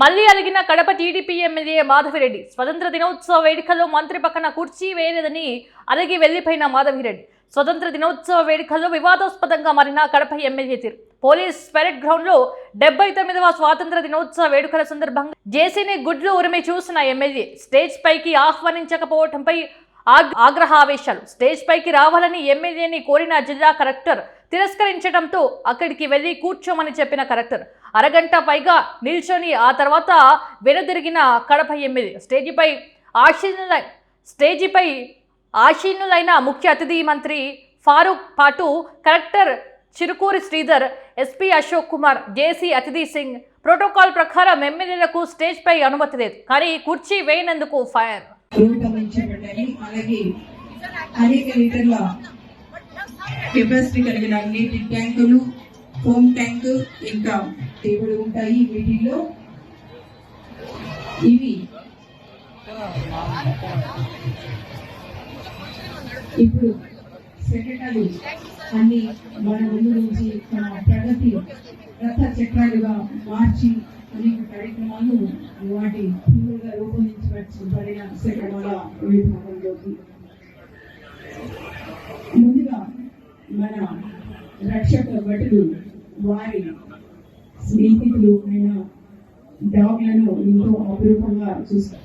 మళ్ళీ అలిగిన Kadapa TDP MLA Madhavi Reddy స్వతంత్ర దినోత్సవ వేడుకలో మంత్రి పక్కన కుర్చీ వేయలేదని అలిగి వెళ్ళిపోయిన మాధవిరెడ్డి. స్వతంత్ర దినోత్సవ వేడుకల్లో వివాదాస్పదంగా మారిన కడప ఎమ్మెల్యే తీరు. పోలీస్ పెరెడ్ గ్రౌండ్లో డెబ్బై తొమ్మిదవ స్వాతంత్ర దినోత్సవ వేడుకల సందర్భంగా జేసీని గుడ్లు ఉరిమి చూసిన ఎమ్మెల్యే స్టేజ్ పైకి ఆహ్వానించకపోవడంపై ఆగ్రహావేశాలు. స్టేజ్ పైకి రావాలని ఎమ్మెల్యేని కోరిన జిల్లా కలెక్టర్ తిరస్కరించడంతో అక్కడికి వెళ్ళి కూర్చోమని చెప్పిన కలెక్టర్. అరగంట పైగా నిల్చొని ఆ తర్వాత వెనుదిరిగిన కడప ఎమ్మెల్యే. స్టేజిపై ఆశీనుల స్టేజిపై ఆశీనులైన ముఖ్య అతిథి మంత్రి ఫారూక్ పాటు collector Chirukuri Sridhar SP Ashok Kumar JC Athithi Singh. Protocol ప్రకారం ఎమ్మెల్యేలకు స్టేజ్ పై అనుమతి లేదు. కానీ కుర్చీ వేయనందుకు ఫైర్ రూపొందించబడ్డాయి అలాగే అనేక లీటర్ల కెపాసిటీ కలిగిన నీటి ట్యాంకులు హోమ్ ట్యాంక్ ఇంకా టేబుల్ ఉంటాయి వీటిల్లో ఇవి ఇప్పుడు సెక్రటరీ అన్ని మన ముందు నుంచి తన ప్రగతి రథ చక్రాలుగా మార్చి అనేక కార్యక్రమాలు వాటి తీవ్రంగా రూపొందించబడిన సెక్రటరీల విభాగంలోకి. ముందుగా మన రక్షక భటులు వారి స్నేహితులు అయిన డాగ్లను ఎంతో అపురూపంగా చూస్తారు.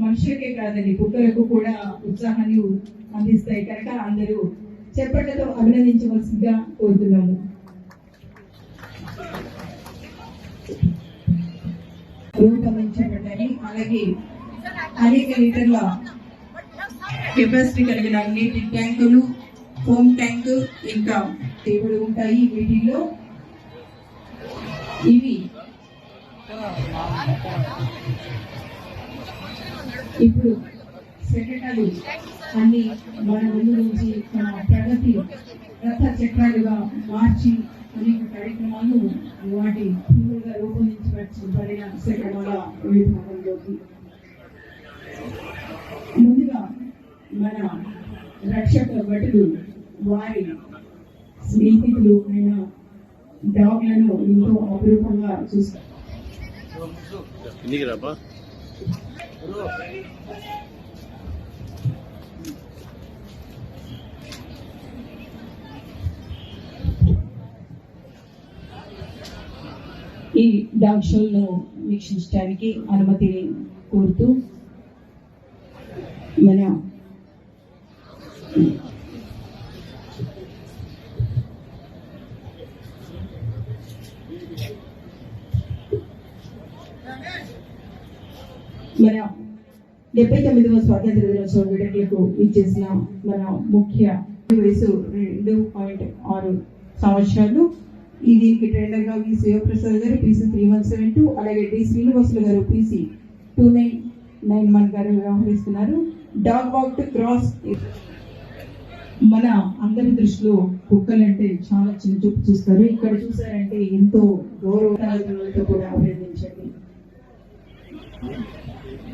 మనుషులకే కాదండి కుక్కలకు కూడా ఉత్సాహాన్ని అందిస్తాయి. కనుక అందరూ చెప్పట్లతో అభినందించవలసిందిగా కోరుతున్నాము. రూపొందించబడ్డాయి అలాగే అనేక లీటర్ల కెపాసిటీ కలిగిన నీటి ట్యాంకులు హోమ్ ట్యాంక్ ఇంకా టేబుల్ ఉంటాయి వీటిల్లో. ఇవి ఇప్పుడు సెక్రటరీ అన్ని మన ముందు నుంచి తన ప్రగతి రథ చక్రాలుగా మార్చి అనేక కార్యక్రమాలు వాటి తీవ్రంగా రూపొందించబడిన సెక్రటరీల విభాగంలోకి. ముందుగా మన రక్షక భటులు వారి స్నేహితులు అయిన డాగ్లను ఎంతో అపురూపంగా చూస్తారు. ఇంటికి ఈ డాగ్ షోలను వీక్షించడానికి అనుమతి కోరుతూ మన మన డెబ్బై తొమ్మిదవ స్వాతంత్ర దినోత్సవ వేడుకలకు ఇచ్చేసిన మన ముఖ్య వయసు రెండు పాయింట్ ఆరు సంవత్సరాలు. ఈ దీనికి ట్రైనర్గా వి శివప్రసాద్ గారు PC three one seven two అలాగే డి శ్రీనివాసులు గారు PC two nine nine one గారు వ్యవహరిస్తున్నారు. Dog walk to cross. మన అందరి దృష్టిలో కుక్కలంటే చాలా చిన్న చూపు చూస్తారు. ఇక్కడ చూసారంటే ఎంతో గౌరవ కూడా అభినందించండి.